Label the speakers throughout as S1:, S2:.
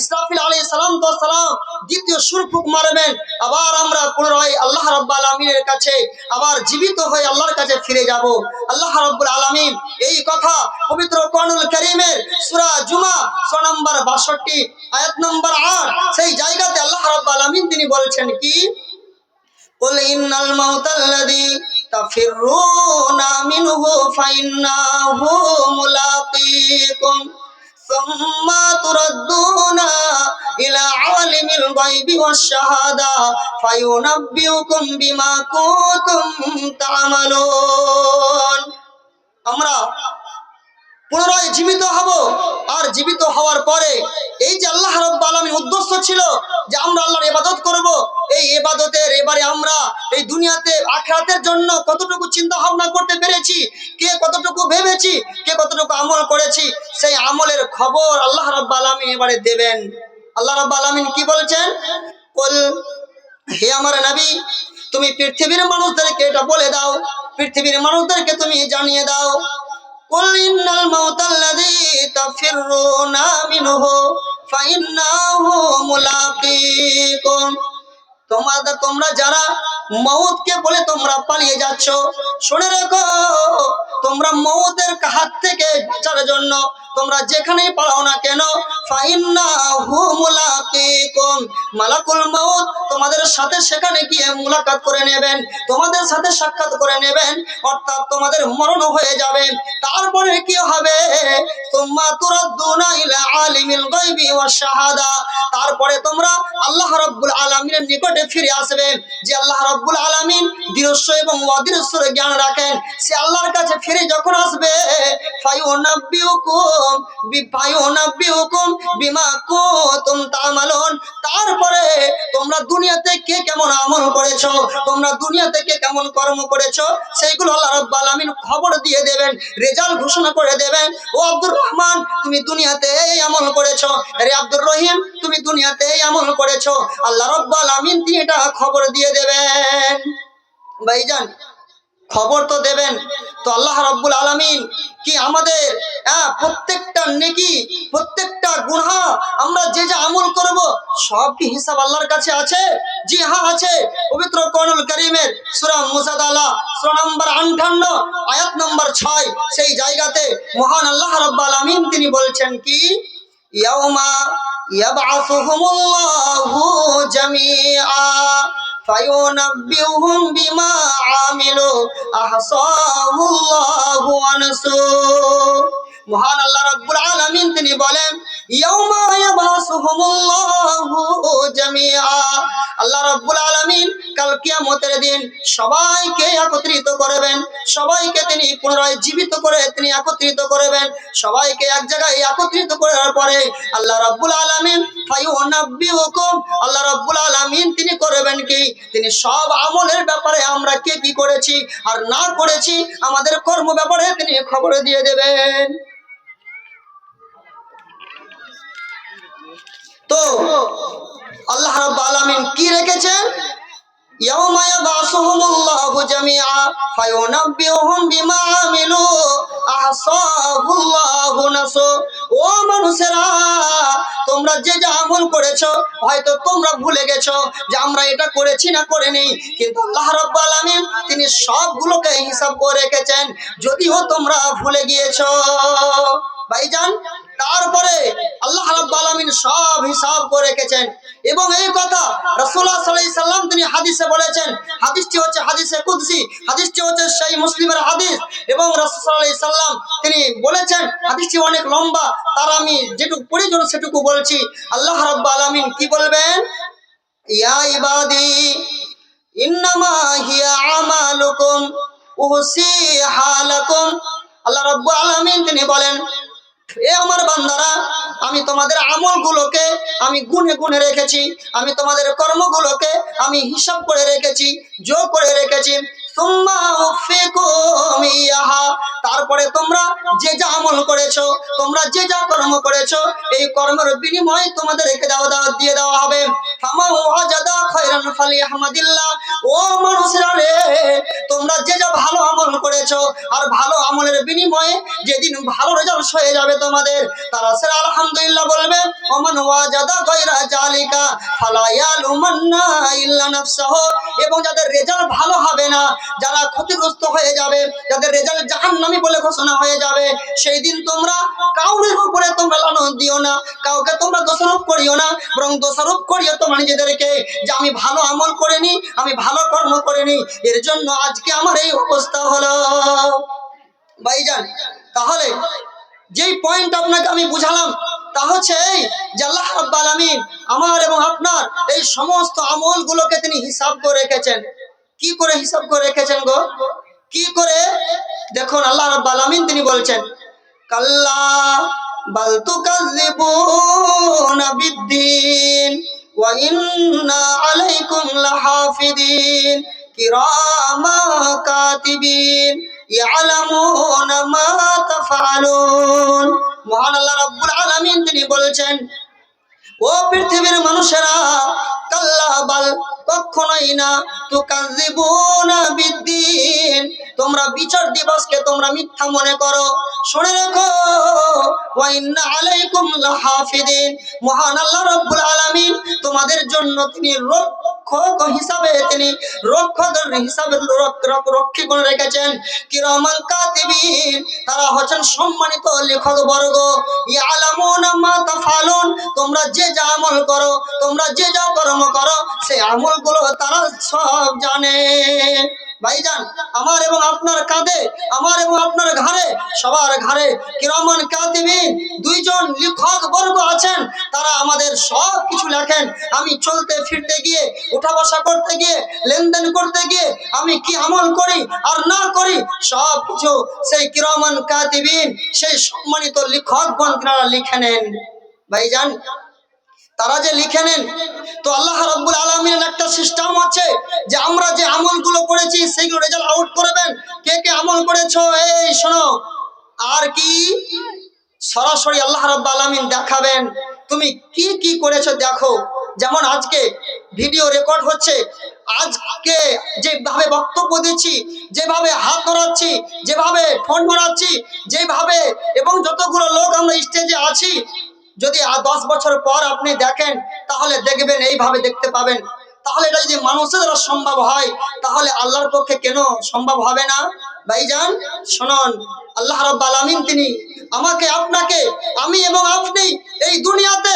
S1: ইসরাফিল আলী সালাম তো সালাম দ্বিতীয় সুরফুক মারবেন আবার আমরা পুনরায় আল্লাহ রব্বাল আলমিনের কাছে আবার জীবিত হয়ে আল্লাহর কাছে ফিরে যাব আল্লাহ রব্বুল আলমিন এই কথা পবিত্র কোরআনুল করিমের সূরা জুমা ছ নম্বর বাষট্টি আয়াত নম্বর আট সেই জায়গাতে আল্লাহ রব্বাল আলমিন তিনি বলছেন কি قل إن الموت الذي تفرون منه فإنه ملاقيكم ফাম্মা তুরাদ্দুনা ইলা আলিমিল গায়বি ওয়াশ শাহাদা ফায়ুনাব্বিউকুম বিমা কুনতুম তা'মালুন জীবিত হব। আর জীবিত হওয়ার পরে এই যে আল্লাহ রব্বা আলমীর উদ্দেশ্য ছিল যে আমরা আল্লাহর ইবাদত করব, এই এবাদতের এবারে আমরা এই দুনিয়াতে আখরাতের জন্য কতটুকু চিন্তা ভাবনা করতে পেরেছি, কে কতটুকু ভেবেছি, কে কতটুকু আমল করেছি, সেই আমলের খবর আল্লাহ রব্বা আলমিন এবারে দেবেন। আল্লাহ রব্বা আলমিন কি বলেছেন? বল হে আমার নবী, তুমি পৃথিবীর মানুষদেরকে এটা বলে দাও, পৃথিবীর মানুষদেরকে তুমি জানিয়ে দাও। قل إن الموت الذي تفرون منه فإنه ملاقيكم তোমাদের তোমরা যারা মৌতকে বলে তোমরা পালিয়ে যাচ্ছ শুনে রেখো তোমরা মৌতের হাত থেকে বাঁচার জন্য তোমরা যেখানেই পালাও না কেন মালাকুল মউত, তোমাদের সাথে সেখানে গিয়ে মুলাকাত করে নেবেন, তোমাদের সাথে সাক্ষাৎ করে নেবেন, অর্থাৎ তোমাদের মরণ হয়ে যাবে। তারপরে কি হবে? তারপরে তোমরা আল্লাহ রাব্বুল আলামিনের নিকটে ফিরে আসবে, যে আল্লাহ রাব্বুল আলামিন দৃশ্য এবং অদৃশ্যের জ্ঞান রাখেন। সে আল্লাহর কাছে ফিরে যখন আসবে বিমা তারপরে তোমরা দুনিয়াতে কে কেমন আমল করেছ, তোমরা দুনিয়াতে কে কেমন কর্ম করেছ, সেইগুলো আল্লাহ রাব্বুল আলামিন খবর দিয়ে দেবেন, রেজাল্ট ঘোষণা করে দেবেন। ও আব্দুর রহমান, তুমি দুনিয়াতে এই আমল করেছ। রে আব্দুর রহিম, তুমি দুনিয়াতে এই আমল করেছ। আল্লাহ রব্বাল আমিন তিনি এটা খবর দিয়ে দেবেন। ভাইজান খবর তো দেবেন। তো আল্লাহ রব্বুল আলমিন কি আমাদের হ্যাঁ, প্রত্যেকটা নেকি প্রত্যেকটা গুনহা আমরা যে যে আমল করব সব কি হিসাব আল্লাহর কাছে আছে? জি হ্যাঁ আছে। পবিত্র কর্নুল করিমের সুরা মুসাদালা সুরা নম্বর আটান্ন আয়াত নম্বর ছয় সেই জায়গাতে মহান আল্লাহ রব্বাল আমিন তিনি বলছেন কি? ইয়াউমা ইয়াবআসুহুমুল্লাহু জামিআ। فينبئهم بما عملوا أحصاه الله ونسوه মহান আল্লাহ ইয়াউমা ইয়াবাসুহুমুল্লাহু জামিআ। আল্লাহ রাব্বুল আলামিন কাল কিয়ামতের দিন সবাইকে একত্রিত করবেন। সবাইকে তিনি পুনরায় জীবিত করে তিনি একত্রিত করবেন। সবাইকে এক জায়গায় একত্রিত করার পরে আল্লাহ রাব্বুল আলামিন ফায়ুনাব্বিউকুম। আল্লাহ রাব্বুল আলামিন তিনি করবেন কি? তিনি সব আমলের ব্যাপারে আমরা কে কি করেছি আর না করেছি আমাদের কর্ম ব্যাপারে তিনি খবর দিয়ে দেবেন। তো আল্লাহ আলামিন কি রেখেছেন? ও মানুষেরা, তোমরা যে যা আমল করেছ, হয়তো তোমরা ভুলে গেছো যে আমরা এটা করেছি না করিনি, কিন্তু আল্লাহ রাব্বুল আলামিন তিনি সবগুলোকে হিসাব করে রেখেছেন। যদিও তোমরা ভুলে গিয়েছো। ভাইজান, তারপরে আল্লাহ রাব্বুল আলামিন সব হিসাব করে রেখেছেন। এবং এই কথা রাসূলুল্লাহ সাল্লাল্লাহু আলাইহি সাল্লাম তিনি হাদিসে বলেছেন। হাদিসটি হচ্ছে হাদিসে কুদসি, হাদিসটি হচ্ছে সেই মুসলিমের হাদিস। এবং রাসূল সাল্লাল্লাহু সাল্লাম তিনি বলেছেন, হাদিসটি অনেক লম্বা, তার আমি যেটুকু পরিজন সেটুকু বলছি। আল্লাহ রাব্বুল আলামিন কি বলবেন? ইয়া ইবাদি, ইন্নামা হিয়া আমালুকুম, উহসি হালাকুম আল্লাহ রাব্বুল আলামিন তিনি বলেন এ আমার বান্দারা, আমি তোমাদের আমলগুলোকে আমি গুনে গুনে রেখেছি, আমি তোমাদের কর্মগুলোকে আমি হিসাব করে রেখেছি যোগ করে রেখেছি। তারপরে তোমরা যে যা আমল করেছ, তোমরা যে যা কর্ম করেছ, এই কর্মের বিনিময়ে তোমাদের রেখে দেওয়া দেওয়া দিয়ে দেওয়া হবে ফামা ওয়াজাদা খায়রান খায়রান ফালিয়াহমাদিল্লাহ। ও মানুষেরা রে, তোমরা যে যা ভালো আমল করেছ, আর ভালো আমলের বিনিময়ে যেদিন ভালো রেজাল্ট হয়ে যাবে তোমাদের, তারা সেরা আলহামদুলিল্লাহ বলবে, ওমান ওয়াজাদা গায়রা জালিকা, ফালা ইয়ালুমান্না ইল্লা নাফসাহু। এবং যাদের রেজাল্ট ভালো হবে না, যারা ক্ষতিগ্রস্ত হয়ে যাবে, যাদের রেজাল্ট জাহান্নামী বলে ঘোষণা হয়ে যাবে সেই দিন তোমরা কাউরের উপরে তোমরা লানত দিও না, কাউকে তোমরা দোষারোপ করিও না, বরং দোষারোপ করিও তোমরা নিজেদেরকে যে আমি ভালো আমল করিনি, আমি ভালো কর্ম করিনি, এর জন্য আজকে আমার এই অবস্থা হলো। ভাইজান, তাহলে যেই পয়েন্ট আপনাকে আমি বুঝালাম, তা হচ্ছে এই যে আল্লাহ রাব্বাল আলামিন আমার এবং আপনার এই সমস্ত আমলগুলোকে তিনি হিসাব করে রেখেছেন। কি করে হিসাব করে রেখেছেন গো? কি করে? দেখুন, আল্লাহ রাব্বাল আলামিন তিনি বলছেন, কাল্লা বাল তুকাযিবুনা বিদ্দিন। ওয়া عليكم لحافظين كراما كاتبين يعلمون ما تفعلون মহান আল্লাহ রব্বুল আলামিন তিনি বলছেন ও পৃথিবীর মানুষেরা, কাল্লা বাল কখনোই না তো কাজিবুনা বিদ্দিন। তোমরা বিচার দিবসকে তোমরা মিথ্যা মনে করো। শুনে রেখো, ওয়া ইন্না আলাইকুম লাহাফিদিন। মহান আল্লাহ রাব্বুল আলামিন তোমাদের জন্য তিনি রক্ষক হিসাবে তিনি রক্ষক হিসাবে রক- রক- রক্ষী করে রেখেছেন। কিরমান কাতিবিন, তারা হচ্ছেন সম্মানিত লেখক বর্গ। ইয়ালামুনা তোমরা যে যা আমল করো, তোমরা যে যা কর্ম করো সেই আমলগুলো তারা সব জানে। ভাইজান, আমার এবং আপনার কাঁধে, আমার এবং আপনার ঘাড়ে, সবার ঘাড়ে কিরমান কাতিবিন, দুইজন লেখক বর্গ আছেন, তারা আমাদের সব কিছু লেখেন। আমি চলতে ফিরতে গিয়ে, উঠা বসা করতে গিয়ে, লেনদেন করতে গিয়ে, আমি কি আমল করি আর না করি, সব কিছু সেই কিরমান কাতিবিন, সেই সম্মানিত লেখকগণ তারা লিখে নেন। ভাইজান তারা যে লিখে নেন, তো আল্লাহ রাব্বুল আলমিনের একটা সিস্টেম আছে যে আমরা যে আমলগুলো করেছি সেইগুলো রেজাল্ট আউট করবেন কে কে আমল করেছ? এই শোনো, আর কি? সরাসরি আল্লাহ রাব্বুল আলামিন দেখাবেন। তুমি কি কি করেছ দেখো। যেমন আজকে ভিডিও রেকর্ড হচ্ছে, আজকে যেভাবে বক্তব্য দিচ্ছি, যেভাবে হাত ধরাচ্ছি, যেভাবে ফোন নড়াচ্ছি যেভাবে এবং যতগুলো লোক আমরা স্টেজে আছি যদি আর দশ বছর পর আপনি দেখেন, তাহলে দেখবেন, এইভাবে দেখতে পাবেন। তাহলে এটা যদি মানুষের দ্বারা সম্ভব হয়, তাহলে আল্লাহর পক্ষে কেন সম্ভব হবে না? ভাইজান, শুনুন, আল্লাহ রাব্বাল আলামিন তিনি আমাকে, আপনাকে, আমি এবং আপনি এই দুনিয়াতে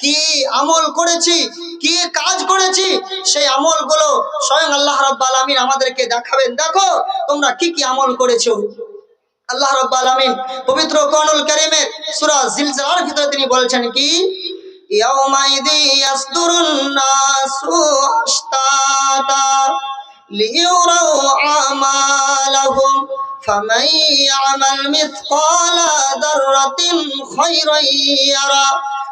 S1: কি আমল করেছি, কি কাজ করেছি, সেই আমলগুলো স্বয়ং আল্লাহ রাব্বাল আলামিন আমাদেরকে দেখাবেন। দেখো, তোমরা কি কি আমল করেছ? আল্লাহ রাব্বুল আলামিন পবিত্র কোরআনুল কারীমের সূরা জিলজালার ভিতরে তিনি বলছেন কি ইয়াউমাইদি ইয়াসদুরুন নাসু আশতাতা লিইউরাউ আমালাহুম ফামান ইয়ামাল মিথকালা যাররাতিন খায়রান ইয়ারা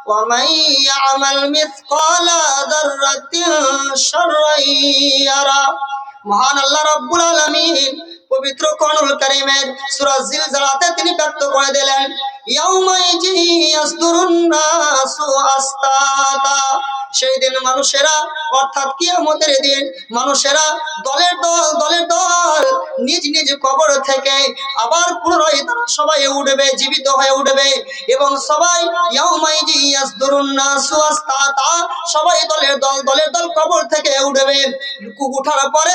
S1: ومن يعمل مثقال ذرة شرا يرى মহান আল্লাহ রব্বুল আলমিন পবিত্র কোরআনুল কারীমের সূরা জিলজালাতে তিনি ব্যক্ত করে দিলেন ইয়াউমাইজি ইয়াসদুরুন নাসু আস্তাতা সেই দিন মানুষেরা, অর্থাৎ কিয়ামতের দিন মানুষেরা দলের দল দলের দল নিজ নিজ কবর থেকে আবার পুনরায় তারা সবাই উঠবে, জীবিত হয়ে উঠবে এবং সবাই সবাই দলের দল দলের দল কবর থেকে উঠবে। উঠার পরে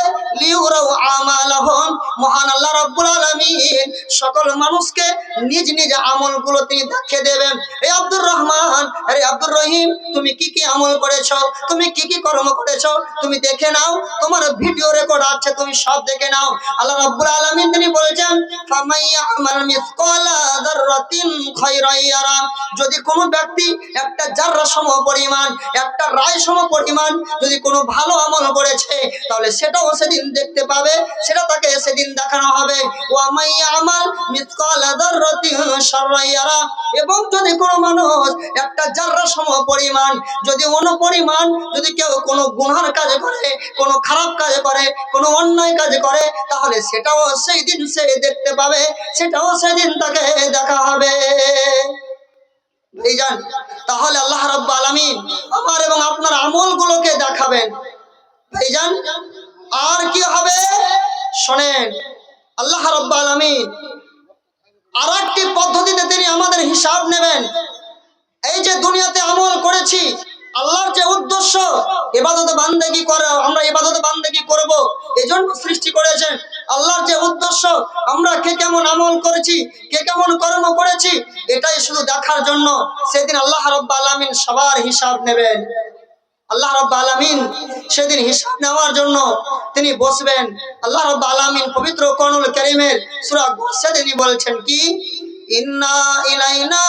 S1: মহান আল্লাহ রাব্বুল আলামিন সকল মানুষকে নিজ নিজ আমলগুলো তিনি দেখিয়ে দেবেন। এই আব্দুর রহমান, আরে আব্দুর রহিম, তুমি কি কি আমল করেছ? তুমি কি কি কর্ম করেছ? তুমি দেখে নাও। তোমার ভিডিও রেকর্ড আছে, তুমি সব দেখে নাও। আল্লাহ রাব্বুল আলামিন তিনি বলেছেন ফামাইয়া আমাল মিসকালা যাররাতিন খায়রান ইয়ারা। যদি কোনো ব্যক্তি একটা জাররা সম পরিমাণ, একটা রায় সম পরিমাণ যদি কোনো ভালো আমল করেছে, তাহলে সেটাও সেদিন দেখতে পাবে, সেটা তাকে সেদিন দেখানো হবে। ও আমাইয়া আমার মিসকাল সারাইয়ারা এবং যদি কোনো মানুষ একটা জাররা সম পরিমাণ যদি যদি কেউ কোনো কাজ করে, কোনো খারাপ কাজ করে, কোনো অন্যায় কাজ করে, তাহলে সেটাও সেই দিন সে দেখতে পাবে, সেটাও সেদিন তাকে দেখা হবে। তাহলে আল্লাহ রাব্বুল আলামিন আমার এবং আপনার আমলগুলোকে দেখাবেন। ভাইজান, আর কি হবে? শোনেন, আল্লাহ রব্বা আলামিন আর একটি পদ্ধতিতে তিনি আমাদের হিসাব নেবেন। এই যে দুনিয়াতে আমল করেছি, আল্লাহর যে উদ্দেশ্য এবাদত বান্দেগি করা, আমরা এবাদত বান্দেগি করব, এজন্য সৃষ্টি করেছেন। আল্লাহর যে উদ্দেশ্য, আমরা কে কেমন আমল করেছি, কে কেমন কর্ম করেছি, এটাই শুধু দেখার জন্য। সেদিন আল্লাহ রব্বা আলামিন সবার হিসাব নেবেন। আল্লাহ রব্বা আলামিন সেদিন হিসাব নেওয়ার জন্য তিনি বসবেন। আল্লাহ রব্বা আলামিন পবিত্র কর্নুল করিমের সূরা গোসে তিনি বলছেন কি? ইন্না ইলাইনা